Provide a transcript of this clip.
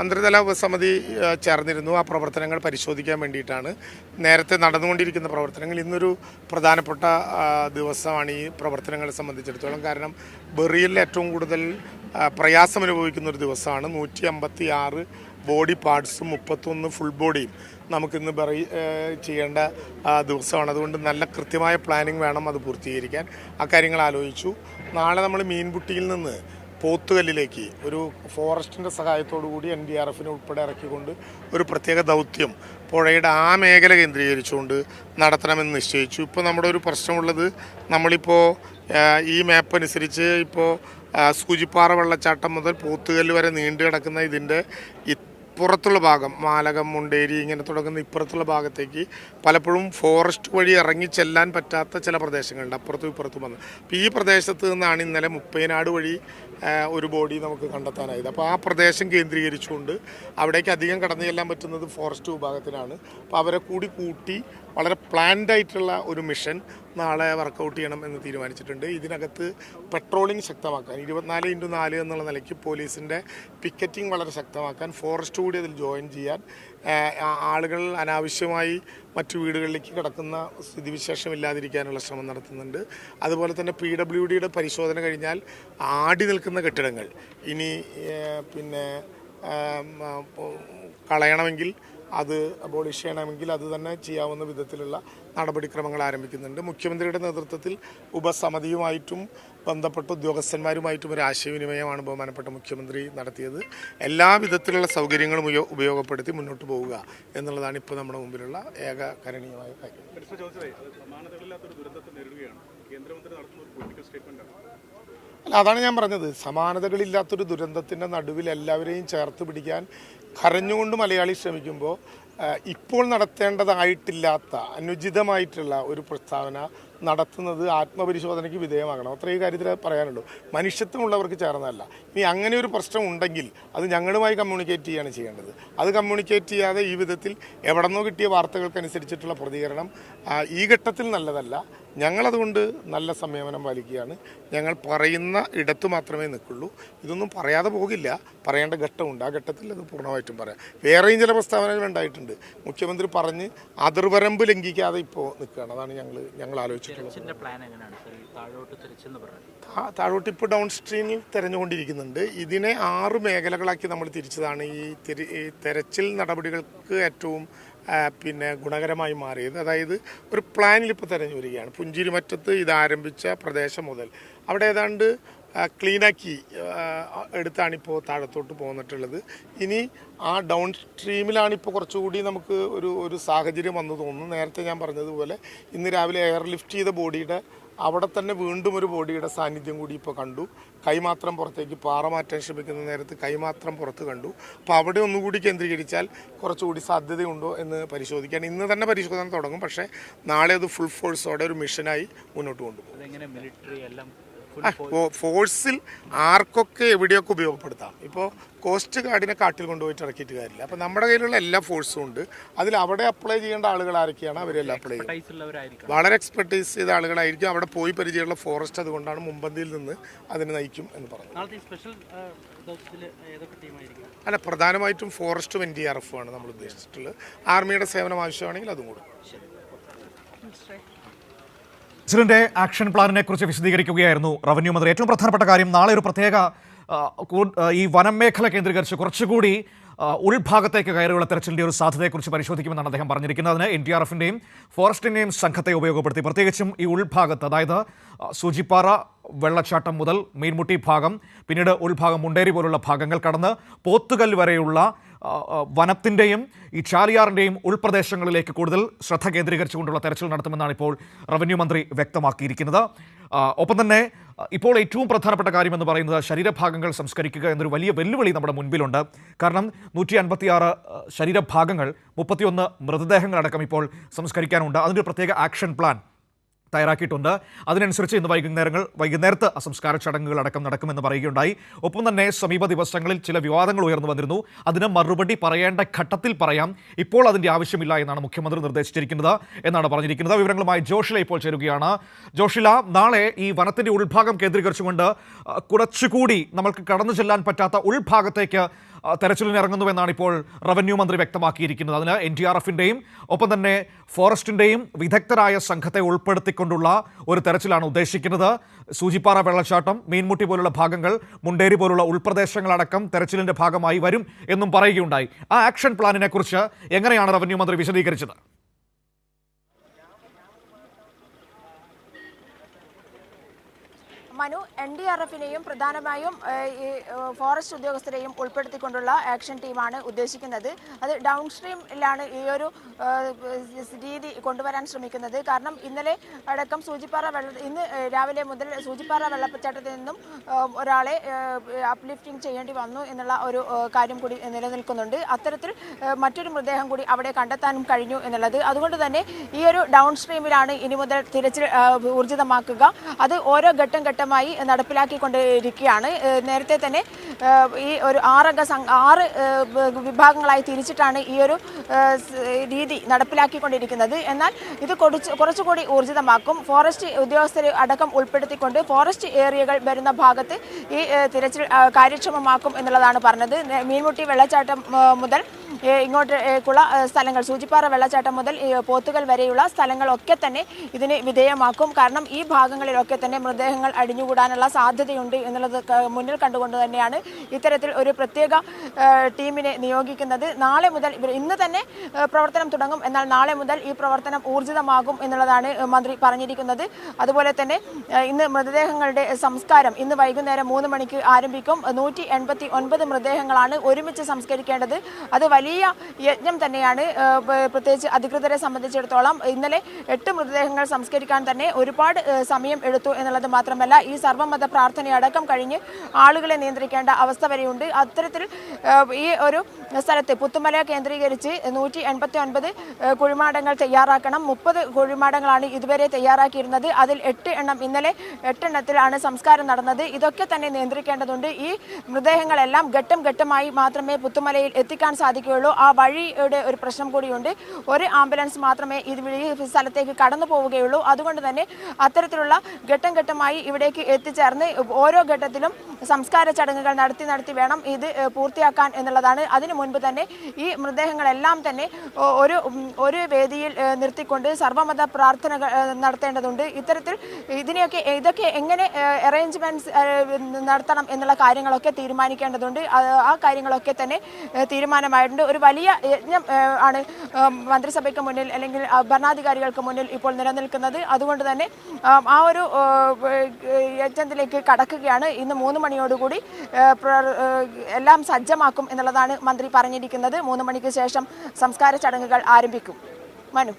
മന്ത്രിതല ഉപസമിതി ചേർന്നിരുന്നു. ആ പ്രവർത്തനങ്ങൾ പരിശോധിക്കാൻ വേണ്ടിയിട്ടാണ് നേരത്തെ നടന്നുകൊണ്ടിരിക്കുന്ന പ്രവർത്തനങ്ങൾ. ഇന്നൊരു പ്രധാനപ്പെട്ട ദിവസമാണ് ഈ പ്രവർത്തനങ്ങളെ സംബന്ധിച്ചിടത്തോളം. കാരണം ബെറിയിൽ ഏറ്റവും കൂടുതൽ പ്രയാസം അനുഭവിക്കുന്ന ഒരു ദിവസമാണ്. നൂറ്റി അമ്പത്തി ആറ് ബോഡി പാർട്സും മുപ്പത്തൊന്ന് ഫുൾ ബോഡിയും നമുക്കിന്ന് ബറി ചെയ്യേണ്ട ദിവസമാണ്. അതുകൊണ്ട് നല്ല കൃത്യമായ പ്ലാനിങ് വേണം അത് പൂർത്തീകരിക്കാൻ. ആ കാര്യങ്ങൾ ആലോചിച്ചു. നാളെ നമ്മൾ മീൻപുട്ടിയിൽ നിന്ന് പോത്തുകല്ലിലേക്ക് ഒരു ഫോറസ്റ്റിന്റെ സഹായത്തോടു കൂടി എൻ ഡി ആർ എഫിനെ ഉൾപ്പെടെ ഇറക്കിക്കൊണ്ട് ഒരു പ്രത്യേക ദൗത്യം പുഴയുടെ ആ മേഖല കേന്ദ്രീകരിച്ചുകൊണ്ട് നടത്തണമെന്ന് നിശ്ചയിച്ചു. ഇപ്പോൾ നമ്മുടെ ഒരു പ്രശ്നമുള്ളത് നമ്മളിപ്പോൾ ഈ മാപ്പ് അനുസരിച്ച് ഇപ്പോൾ സൂചിപ്പാറ വെള്ളച്ചാട്ടം മുതൽ പോത്തുകല്ല് വരെ നീണ്ടു കിടക്കുന്ന ഇതിന്റെ ഇപ്പുറത്തുള്ള ഭാഗം മാലകം മുണ്ടേരി ഇങ്ങനെ തുടങ്ങുന്ന ഇപ്പുറത്തുള്ള ഭാഗത്തേക്ക് പലപ്പോഴും ഫോറസ്റ്റ് വഴി ഇറങ്ങി ചെല്ലാൻ പറ്റാത്ത ചില പ്രദേശങ്ങളുണ്ട്. അപ്പുറത്തും ഇപ്പുറത്തും വന്ന്. അപ്പോൾ ഈ പ്രദേശത്ത് നിന്നാണ് ഇന്നലെ മുപ്പൈനാട് വഴി ഒരു ബോഡി നമുക്ക് കണ്ടെത്താനായത്. അപ്പോൾ ആ പ്രദേശം കേന്ദ്രീകരിച്ചുകൊണ്ട് അവിടേക്ക് അധികം കടന്നു ചെല്ലാൻ പറ്റുന്നത് ഫോറസ്റ്റ് വിഭാഗത്തിനാണ്. അപ്പോൾ അവരെ കൂടി കൂട്ടി വളരെ പ്ലാൻഡ് ആയിട്ടുള്ള ഒരു മിഷൻ നാളെ വർക്കൗട്ട് ചെയ്യണം എന്ന് തീരുമാനിച്ചിട്ടുണ്ട്. ഇതിനകത്ത് പെട്രോളിംഗ് ശക്തമാക്കാൻ ഇരുപത്തിനാല് ഇന്റു നാല് എന്നുള്ള നിലയ്ക്ക് പോലീസിന്റെ പിക്കറ്റിംഗ് വളരെ ശക്തമാക്കാൻ ഫോറസ്റ്റ് കൂടി അതിൽ ജോയിൻ ചെയ്യാൻ ആളുകൾ അനാവശ്യമായി മറ്റു വീടുകളിലേക്ക് കിടക്കുന്ന സ്ഥിതിവിശേഷം ഇല്ലാതിരിക്കാനുള്ള ശ്രമം നടത്തുന്നുണ്ട്. അതുപോലെ തന്നെ പി ഡബ്ല്യു ഡിയുടെ പരിശോധന കഴിഞ്ഞാൽ ആടി നിൽക്കുന്ന കെട്ടിടങ്ങൾ ഇനി പിന്നെ കളയണമെങ്കിൽ അത് അബോളിഷ് ചെയ്യണമെങ്കിൽ അത് തന്നെ ചെയ്യാവുന്ന വിധത്തിലുള്ള നടപടിക്രമങ്ങൾ ആരംഭിക്കുന്നുണ്ട്. മുഖ്യമന്ത്രിയുടെ നേതൃത്വത്തിൽ ഉപസമിതിയുമായിട്ടും ബന്ധപ്പെട്ട ഉദ്യോഗസ്ഥന്മാരുമായിട്ടും ഒരു ആശയവിനിമയമാണ് ബഹുമാനപ്പെട്ട മുഖ്യമന്ത്രി നടത്തിയത്. എല്ലാ വിധത്തിലുള്ള സൗകര്യങ്ങളും ഉപയോഗപ്പെടുത്തി മുന്നോട്ട് പോവുക എന്നുള്ളതാണ് ഇപ്പോൾ നമ്മുടെ മുമ്പിലുള്ള ഏക കരണീയമായ കാര്യം. അല്ല അതാണ് ഞാൻ പറഞ്ഞത്. സമാനതകളില്ലാത്തൊരു ദുരന്തത്തിന്റെ നടുവിൽ എല്ലാവരെയും ചേർത്ത് പിടിക്കാൻ കരഞ്ഞുകൊണ്ട് മലയാളി ശ്രമിക്കുമ്പോൾ ഇപ്പോൾ നടത്തേണ്ടതായിട്ടില്ലാത്ത അനുചിതമായിട്ടുള്ള ഒരു പ്രസ്താവന നടത്തുന്നത് ആത്മപരിശോധനയ്ക്ക് വിധേയമാകണം. അത്രയും കാര്യത്തിൽ പറയാനുള്ളൂ. മനുഷ്യത്വമുള്ളവർക്ക് ചേർന്നതല്ല. ഇനി അങ്ങനെ ഒരു പ്രശ്നം ഉണ്ടെങ്കിൽ അത് ഞങ്ങളുമായി കമ്മ്യൂണിക്കേറ്റ് ചെയ്യുകയാണ് ചെയ്യേണ്ടത്. അത് കമ്മ്യൂണിക്കേറ്റ് ചെയ്യാതെ ഈ വിധത്തിൽ എവിടെന്നോ കിട്ടിയ വാർത്തകൾക്കനുസരിച്ചിട്ടുള്ള പ്രതികരണം ഈ ഘട്ടത്തിൽ നല്ലതല്ല. ഞങ്ങളതുകൊണ്ട് നല്ല സംയമനം പാലിക്കുകയാണ്. ഞങ്ങൾ പറയുന്ന ഇടത്ത് മാത്രമേ നിൽക്കുള്ളൂ. ഇതൊന്നും പറയാതെ പോകില്ല. പറയേണ്ട ഘട്ടമുണ്ട്. ആ ഘട്ടത്തിൽ അത് പൂർണമായിട്ടും പറയാം. വേറെയും ചില പ്രസ്താവനകൾ ഉണ്ടായിട്ടുണ്ട്. മുഖ്യമന്ത്രി പറഞ്ഞ് അതിർവരമ്പ് ലംഘിക്കാതെ ഇപ്പോൾ നിൽക്കുകയാണ്. അതാണ് ഞങ്ങൾ ഞങ്ങൾ ആലോചിച്ചിട്ടുള്ളത്. താഴോട്ട് ഇപ്പോൾ ഡൗൺ സ്ട്രീമിൽ തിരഞ്ഞുകൊണ്ടിരിക്കുന്നുണ്ട്. ഇതിനെ ആറ് മേഖലകളാക്കി നമ്മൾ തിരിച്ചതാണ്. ഈ തിരി ഈ തെരച്ചിൽ നടപടികൾക്ക് ഏറ്റവും പിന്നെ ഗുണകരമായി മാറിയത്. അതായത് ഒരു പ്ലാനിൽ ഇപ്പോൾ തിരഞ്ഞു വരികയാണ് പുഞ്ചിരിമറ്റത്ത് ഇത് ആരംഭിച്ച പ്രദേശം മുതൽ. അവിടെ ഏതാണ്ട് ക്ലീനാക്കി എടുത്താണിപ്പോൾ താഴത്തോട്ട് പോന്നിട്ടുള്ളത്. ഇനി ആ ഡൗൺ സ്ട്രീമിലാണ് ഇപ്പോൾ കുറച്ചുകൂടി നമുക്ക് ഒരു ഒരു സാഹചര്യം വന്നു തോന്നുന്നു. നേരത്തെ ഞാൻ പറഞ്ഞതുപോലെ ഇന്ന് രാവിലെ എയർ ലിഫ്റ്റ് ചെയ്ത ബോഡിയുടെ അവിടെ തന്നെ വീണ്ടും ഒരു ബോഡിയുടെ സാന്നിധ്യം കൂടി ഇപ്പോൾ കണ്ടു. കൈമാത്രം പുറത്തേക്ക് പാറ മാറ്റാൻ ശ്രമിക്കുന്ന നേരത്ത് കൈമാത്രം പുറത്ത് കണ്ടു. അപ്പോൾ അവിടെ ഒന്നുകൂടി കേന്ദ്രീകരിച്ചാൽ കുറച്ചുകൂടി സാധ്യതയുണ്ടോ എന്ന് പരിശോധിക്കാൻ ഇന്ന് തന്നെ പരിശോധന തുടങ്ങും. പക്ഷേ നാളെ അത് ഫുൾ ഫോഴ്സോടെ ഒരു മിഷനായി മുന്നോട്ട് കൊണ്ടുപോകും. ഫോഴ്സിൽ ആർക്കൊക്കെ എവിടെയൊക്കെ ഉപയോഗപ്പെടുത്താം? ഇപ്പോൾ കോസ്റ്റ് ഗാർഡിനെ കാട്ടിൽ കൊണ്ടുപോയിട്ട് ഇറക്കിയിട്ട് കാര്യമില്ല. അപ്പോൾ നമ്മുടെ കയ്യിലുള്ള എല്ലാ ഫോഴ്സും ഉണ്ട്. അതിൽ അവിടെ അപ്ലൈ ചെയ്യേണ്ട ആളുകൾ ആരൊക്കെയാണ്? അവരെല്ലാം അപ്ലൈ ചെയ്യുന്നത് വളരെ എക്സ്പെർട്ടീസ് ചെയ്ത ആളുകളായിരിക്കും. അവിടെ പോയി പരിചയമുള്ള ഫോറസ്റ്റ് അതുകൊണ്ടാണ് മുമ്പന്തിയിൽ നിന്ന് അതിനെ നയിക്കും എന്ന് പറഞ്ഞു അല്ല പ്രധാനമായിട്ടും ഫോറസ്റ്റും എൻ ഡി ആർ എഫും ആണ് നമ്മൾ ഉദ്ദേശിച്ചിട്ടുള്ളത്. ആർമിയുടെ സേവനം ആവശ്യമാണെങ്കിൽ അതും കൂടും. പ്രസിഡന്റ് ആക്ഷൻ പ്ലാനിനെ കുറിച്ച് വിശദീകരിക്കുകയായിരുന്നു റവന്യൂ മന്ത്രി. ഏറ്റവും പ്രധാനപ്പെട്ട കാര്യം നാളെ ഒരു പ്രത്യേക ഈ വനം മേഖല കേന്ദ്രീകരിച്ച് കുറച്ചുകൂടി ഉൾഭാഗത്തേക്ക് കയറിയുള്ള തെരച്ചിലിന്റെ ഒരു സാധ്യതയെക്കുറിച്ച് പരിശോധിക്കുമെന്നാണ് അദ്ദേഹം പറഞ്ഞിരിക്കുന്നത്. അതിന് എൻ ഡി ആർ എഫിന്റെയും ഫോറസ്റ്റിന്റെയും സംഘത്തെ ഉപയോഗപ്പെടുത്തി. പ്രത്യേകിച്ചും ഈ ഉൾഭാഗത്ത് അതായത് സൂചിപ്പാറ വെള്ളച്ചാട്ടം മുതൽ മീൻമുട്ടി ഭാഗം പിന്നീട് ഉൾഭാഗം മുണ്ടേരി പോലുള്ള ഭാഗങ്ങൾ കടന്ന് പോത്തുകൽ വരെയുള്ള വനത്തിന്റെയും ഈ ചാലിയാറിന്റെയും ഉൾപ്രദേശങ്ങളിലേക്ക് കൂടുതൽ ശ്രദ്ധ കേന്ദ്രീകരിച്ചുകൊണ്ടുള്ള തെരച്ചിൽ നടത്തുമെന്നാണ് ഇപ്പോൾ റവന്യൂ മന്ത്രി വ്യക്തമാക്കിയിരിക്കുന്നത്. ഒപ്പം തന്നെ ഇപ്പോൾ ഏറ്റവും പ്രധാനപ്പെട്ട കാര്യമെന്ന് പറയുന്നത് ശരീരഭാഗങ്ങൾ സംസ്കരിക്കുക എന്നൊരു വലിയ വെല്ലുവിളി നമ്മുടെ മുൻപിലുണ്ട്. കാരണം നൂറ്റി അൻപത്തിയാറ് ശരീരഭാഗങ്ങൾ മുപ്പത്തിയൊന്ന് മൃതദേഹങ്ങളടക്കം ഇപ്പോൾ സംസ്കരിക്കാനുണ്ട്. അതിന്റെ പ്രത്യേക ആക്ഷൻ പ്ലാൻ തയ്യാറാക്കിയിട്ടുണ്ട്. അതിനനുസരിച്ച് ഇന്ന് വൈകുന്നേരങ്ങൾ വൈകുന്നേരത്ത് അസംസ്കാര ചടങ്ങുകൾ അടക്കം നടക്കുമെന്ന് പറയുകയുണ്ടായി. ഒപ്പം തന്നെ സമീപ ദിവസങ്ങളിൽ ചില വിവാദങ്ങൾ ഉയർന്നു വന്നിരുന്നു. അതിന് മറുപടി പറയേണ്ട ഘട്ടത്തിൽ പറയാം. ഇപ്പോൾ അതിന്റെ ആവശ്യമില്ല എന്നാണ് മുഖ്യമന്ത്രി നിർദ്ദേശിച്ചിരിക്കുന്നത് എന്നാണ് പറഞ്ഞിരിക്കുന്നത്. വിവരങ്ങളുമായി ജോഷില ഇപ്പോൾ ചേരുകയാണ്. ജോഷില നാളെ ഈ വനത്തിന്റെ ഉൾഭാഗം കേന്ദ്രീകരിച്ചുകൊണ്ട് കുറച്ചുകൂടി നമ്മൾക്ക് കടന്നു ചെല്ലാൻ പറ്റാത്ത ഉൾഭാഗത്തേക്ക് തെരച്ചിലിന് ഇറങ്ങുന്നുവെന്നാണ് ഇപ്പോൾ റവന്യൂ മന്ത്രി വ്യക്തമാക്കിയിരിക്കുന്നത്. അതിന് എൻ ഡി ആർ എഫിന്റെയും ഒപ്പം തന്നെ ഫോറസ്റ്റിന്റെയും വിദഗ്ധരായ സംഘത്തെ ഉൾപ്പെടുത്തിക്കൊണ്ടുള്ള ഒരു തെരച്ചിലാണ് ഉദ്ദേശിക്കുന്നത്. സൂചിപ്പാറ വെള്ളച്ചാട്ടം മീൻമുട്ടി പോലുള്ള ഭാഗങ്ങൾ മുണ്ടേരി പോലുള്ള ഉൾപ്രദേശങ്ങളടക്കം തെരച്ചിലിന്റെ ഭാഗമായി വരും എന്നും പറയുകയുണ്ടായി. ആ ആക്ഷൻ പ്ലാനിനെക്കുറിച്ച് എങ്ങനെയാണ് റവന്യൂ മന്ത്രി വിശദീകരിച്ചത്? മനു എൻ ഡി ആർ എഫിനെയും പ്രധാനമായും ഈ ഫോറസ്റ്റ് ഉദ്യോഗസ്ഥരെയും ഉൾപ്പെടുത്തിക്കൊണ്ടുള്ള ആക്ഷൻ ടീമാണ് ഉദ്ദേശിക്കുന്നത്. അത് ഡൗൺ സ്ട്രീമിലാണ് ഈ ഒരു രീതി കൊണ്ടുവരാൻ ശ്രമിക്കുന്നത്. കാരണം ഇന്നലെ അടക്കം സൂചിപ്പാറ വെള്ള ഇന്ന് രാവിലെ മുതൽ സൂചിപ്പാറ വെള്ളപ്പച്ചാട്ടത്തിൽ നിന്നും ഒരാളെ അപ്ലിഫ്റ്റിംഗ് ചെയ്യേണ്ടി വന്നു എന്നുള്ള ഒരു കാര്യം കൂടി നിലനിൽക്കുന്നുണ്ട്. അത്തരത്തിൽ മറ്റൊരു മൃതദേഹം കൂടി അവിടെ കണ്ടെത്താനും കഴിഞ്ഞു എന്നുള്ളത്. അതുകൊണ്ട് തന്നെ ഈ ഒരു ഡൗൺ സ്ട്രീമിലാണ് ഇനി മുതൽ തിരച്ചിൽ ഊർജിതമാക്കുക. അത് ഓരോ ഘട്ടം ഘട്ടം ഘട്ടമായി നടപ്പിലാക്കിക്കൊണ്ടിരിക്കുകയാണ്. നേരത്തെ തന്നെ ഈ ഒരു ആറംഗ ആറ് വിഭാഗങ്ങളായി തിരിച്ചിട്ടാണ് ഈ ഒരു രീതി നടപ്പിലാക്കിക്കൊണ്ടിരിക്കുന്നത്. എന്നാൽ ഇത് കുറച്ച് കുറച്ചുകൂടി ഊർജിതമാക്കും. ഫോറസ്റ്റ് ഉദ്യോഗസ്ഥരെ അടക്കം ഉൾപ്പെടുത്തിക്കൊണ്ട് ഫോറസ്റ്റ് ഏരിയകൾ വരുന്ന ഭാഗത്ത് ഈ തിരച്ചിൽ കാര്യക്ഷമമാക്കും എന്നുള്ളതാണ് പറഞ്ഞത്. മീൻമുട്ടി വെള്ളച്ചാട്ടം മുതൽ ഇങ്ങോട്ടേക്കുള്ള സ്ഥലങ്ങൾ സൂചിപ്പാറ വെള്ളച്ചാട്ടം മുതൽ പോത്തുകൾ വരെയുള്ള സ്ഥലങ്ങളൊക്കെ തന്നെ ഇതിന് വിധേയമാക്കും. കാരണം ഈ ഭാഗങ്ങളിലൊക്കെ തന്നെ മൃതദേഹങ്ങൾ അടിഞ്ഞുകൂടാനുള്ള സാധ്യതയുണ്ട് എന്നുള്ളത് മുന്നിൽ കണ്ടുകൊണ്ട് തന്നെയാണ് ഇത്തരത്തിൽ ഒരു പ്രത്യേക ടീമിനെ നിയോഗിക്കുന്നത്. നാളെ മുതൽ ഇന്ന് തന്നെ പ്രവർത്തനം തുടങ്ങും. എന്നാൽ നാളെ മുതൽ ഈ പ്രവർത്തനം ഊർജിതമാകും എന്നുള്ളതാണ് മന്ത്രി പറഞ്ഞിരിക്കുന്നത്. അതുപോലെ തന്നെ ഇന്ന് മൃതദേഹങ്ങളുടെ സംസ്കാരം ഇന്ന് വൈകുന്നേരം മൂന്ന് മണിക്ക് ആരംഭിക്കും. നൂറ്റി മൃതദേഹങ്ങളാണ് ഒരുമിച്ച് സംസ്കരിക്കേണ്ടത്. അത് വലിയ യജ്ഞം തന്നെയാണ് പ്രത്യേകിച്ച് അധികൃതരെ സംബന്ധിച്ചിടത്തോളം ഇന്നലെ എട്ട് മൃതദേഹങ്ങൾ സംസ്കരിക്കാൻ തന്നെ ഒരുപാട് സമയം എടുത്തു എന്നുള്ളത് മാത്രമല്ല ഈ സർവമത പ്രാർത്ഥനയടക്കം കഴിഞ്ഞ് ആളുകളെ നിയന്ത്രിക്കേണ്ട അവസ്ഥ വരെയുണ്ട്. അത്തരത്തിൽ ഈ ഒരു സ്ഥലത്ത് പുത്തുമല കേന്ദ്രീകരിച്ച് നൂറ്റി എൺപത്തി ഒൻപത് കുഴിമാടങ്ങൾ തയ്യാറാക്കണം. മുപ്പത് കുഴിമാടങ്ങളാണ് ഇതുവരെ തയ്യാറാക്കിയിരുന്നത്. അതിൽ എട്ട് എണ്ണം ഇന്നലെ എട്ടെണ്ണത്തിലാണ് സംസ്കാരം നടന്നത്. ഇതൊക്കെ തന്നെ നിയന്ത്രിക്കേണ്ടതുണ്ട്. ഈ മൃതദേഹങ്ങളെല്ലാം ഘട്ടം ഘട്ടമായി മാത്രമേ പുത്തുമലയിൽ എത്തിക്കാൻ സാധിക്കുകയുള്ളൂ ആ വഴിയുടെ ഒരു പ്രശ്നം കൂടിയുണ്ട്. ഒരു ആംബുലൻസ് മാത്രമേ ഇത് സ്ഥലത്തേക്ക് കടന്നു പോവുകയുള്ളൂ. അതുകൊണ്ട് തന്നെ അത്തരത്തിലുള്ള ഘട്ടം ഘട്ടമായി ഇവിടേക്ക് എത്തിച്ചേർന്ന് ഓരോ ഘട്ടത്തിലും സംസ്കാര ചടങ്ങുകൾ നടത്തി നടത്തി വേണം ഇത് പൂർത്തിയാക്കാൻ എന്നുള്ളതാണ്. അതിനു മുൻപ് തന്നെ ഈ മൃതദേഹങ്ങളെല്ലാം തന്നെ ഒരു ഒരു വേദിയിൽ നിർത്തിക്കൊണ്ട് സർവമത പ്രാർത്ഥനകൾ നടത്തേണ്ടതുണ്ട്. ഇത്തരത്തിൽ ഇതിനെയൊക്കെ ഇതൊക്കെ എങ്ങനെ അറേഞ്ച്മെന്റ്സ് നടത്തണം എന്നുള്ള കാര്യങ്ങളൊക്കെ തീരുമാനിക്കേണ്ടതുണ്ട്. ആ- കാര്യങ്ങളൊക്കെ തന്നെ ഏഹ്, തീരുമാനമായിട്ടുണ്ട് ഒരു വലിയ യജ്ഞം ആണ് മന്ത്രിസഭയ്ക്ക് മുന്നിൽ അല്ലെങ്കിൽ ഭരണാധികാരികൾക്ക് മുന്നിൽ ഇപ്പോൾ നിലനിൽക്കുന്നത്. അതുകൊണ്ട് തന്നെ ആ, ഒരു യജ്ഞത്തിലേക്ക് കടക്കുകയാണ്. ഇന്ന് മൂന്ന് മണിയോടുകൂടി എല്ലാം സജ്ജമാക്കും എന്നുള്ളതാണ് മന്ത്രി പറഞ്ഞിരിക്കുന്നത്. മൂന്ന് മണിക്ക് ശേഷം സംസ്കാര ചടങ്ങുകൾ ആരംഭിക്കും. മനു.